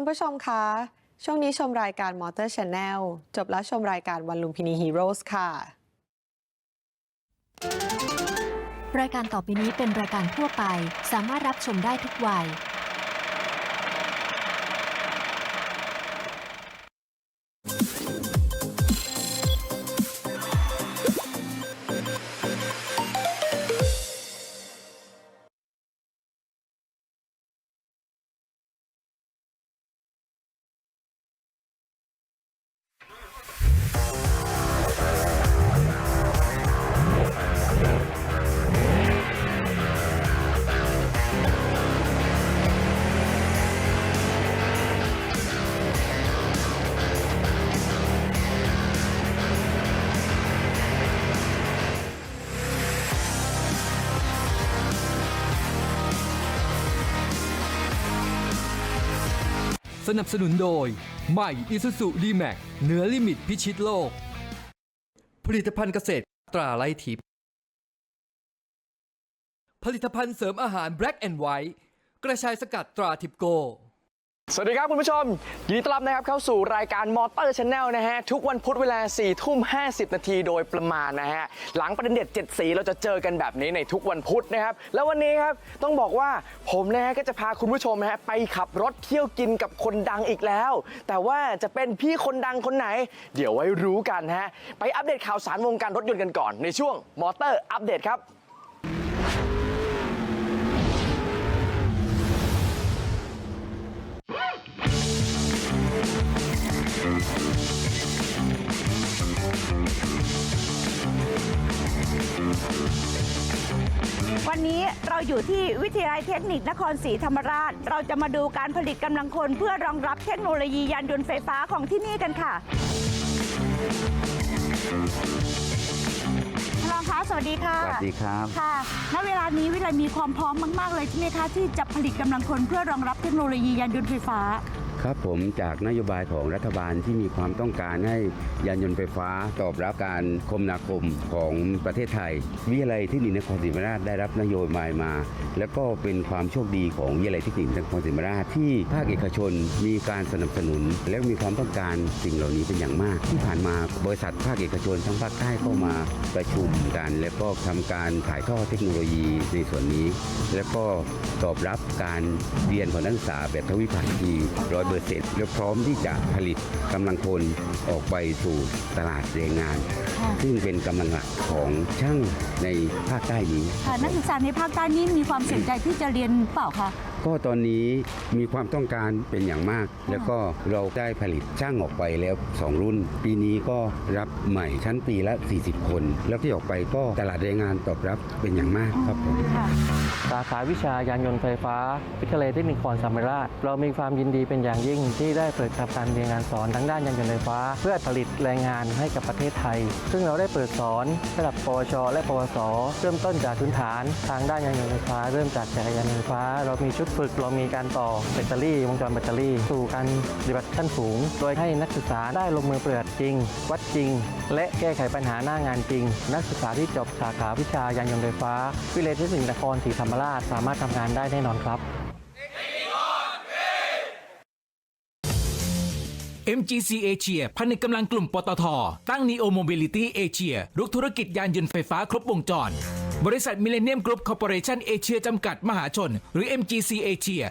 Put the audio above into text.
คุณผู้ชมคะ ช่วงนี้ชมรายการ Motor Channel จบแล้วชมรายการวันลุมพินีฮีโร่ค่ะ รายการต่อไปนี้เป็นรายการทั่วไป สามารถรับชมได้ทุกวัย สนับสนุนโดย ใหม่อิซุดีแมกเหนือลิมิตพิชิตโลก ผลิตภัณฑ์เกษตรตราไลทิพย์ผลิตภัณฑ์เสริมอาหาร Black and White กระชายสกัดตราทิปโก สวัสดีครับคุณผู้ชม ยินดีต้อนรับนะครับเข้าสู่รายการมอเตอร์ช n แนลนะฮะ ทุกวันพุธเวลา4ี่ทุ่ม50นาทีโดยประมาณนะฮะ หลังประเด็นเด็ด 7 สีเราจะเจอกันแบบนี้ในทุกวันพุธนะครับ แล้ววันนี้ครับ ต้องบอกว่าผมนะฮะก็จะพาคุณผู้ชมนะฮะไปขับรถเที่ยวกินกับคนดังอีกแล้ว แต่ว่าจะเป็นพี่คนดังคนไหน เดี๋ยวไว้รู้กันฮะไปอัปเดตข่าวสารวงการรถยนต์กันก่อนในช่วงมอเตอร์อัปเดตครับ วันนี้เราอยู่ที่วิทยาลัยเทคนิคนครศรีธรรมราช เราจะมาดูการผลิตกำลังคนเพื่อรองรับเทคโนโลยียานยนต์ไฟฟ้าของที่นี่กันค่ะท่านรองคะสวัสดีค่ะสวัสดีครับ ค่ะ ณ เวลานี้วิทยาลัยมีความพร้อมมาก ๆ เลยใช่ไหมคะที่จะผลิตกำลังคนเพื่อรองรับเทคโนโลยียานยนต์ไฟฟ้า ครับผมจากนโยบายของรัฐบาลที่มีความต้องการให้ยานยนต์ไฟฟ้าตอบรับการคมนาคมของประเทศไทย วิทยาลัยเทคนิคนครศรีธรรมราชได้รับนโยบายมา แล้วก็เป็นความโชคดีของวิทยาลัยเทคนิคนครศรีธรรมราชที่ภาคเอกชนมีการสนับสนุน และมีความต้องการสิ่งเหล่านี้เป็นอย่างมาก ที่ผ่านมาบริษัทภาคเอกชนทั้งภาคใต้เข้ามาประชุมกัน แล้วก็ทำการถ่ายทอดเทคโนโลยีในส่วนนี้ แล้วก็ตอบรับการเรียนของนักศึกษาแบบทวิภาคีร้อยเปอร์เซ็นต์และพร้อมที่จะผลิตกำลังคนออกไปสู่ตลาดแรงงานค่ะซึ่งเป็นกำลังหลักของช่างในภาคใต้นี้ ค่ะนักศึกษาในภาคใต้นี้มีความสนใจที่จะเรียนเปล่าคะ ก็ตอนนี้มีความต้องการเป็นอย่างมาก แล้วก็เราได้ผลิตช่างออกไปแล้ว 2 รุ่น ปีนี้ก็รับใหม่ชั้นปีละ 40 คน แล้วที่ออกไปก็ตลาดแรงงานตอบรับเป็นอย่างมากครับผมค่ะสาขาวิชายานยนต์ไฟฟ้าวิทยาลัยเทคนิคคอนศรีธรรมราชเรามีความยินดีเป็นอย่างยิ่งที่ได้เปิดทำการเรียนงานสอนทั้งด้านยานยนต์ไฟฟ้า เพื่อผลิตแรงงานให้กับประเทศไทย ซึ่งเราได้เปิดสอนระดับปวช และปวส เริ่มต้นจากพื้นฐาน ทางด้านยานยนต์ไฟฟ้า เริ่มจากจักรยานยนต์ไฟฟ้า เรามีชุดฝึกเรามีการต่อแบตเตอรี่ วงจรแบตเตอรี่ สู่การปฏิบัติขั้นสูง โดยให้นักศึกษาได้ลงมือเปฏิบัติจริง วัดจริง และแก้ไขปัญหาหน้างานจริง นักศึกษาที่จบสาขาวิชายานยนต์ไฟฟ้า วิทยาลัยเทคนิคนครศรีธรรมราชสามารถทำงานได้แน่นอนครับ MGC Asia ผนึกกำลังกลุ่มปตท ตั้ง Neo Mobility Asia รุกธุรกิจยานยนต์ไฟฟ้าครบวงจร บริษัทมิเลเนียมกรุ๊ปคอร์ปอเรชันเอเชียจำกัดมหาชน หรือ MGC เอเชีย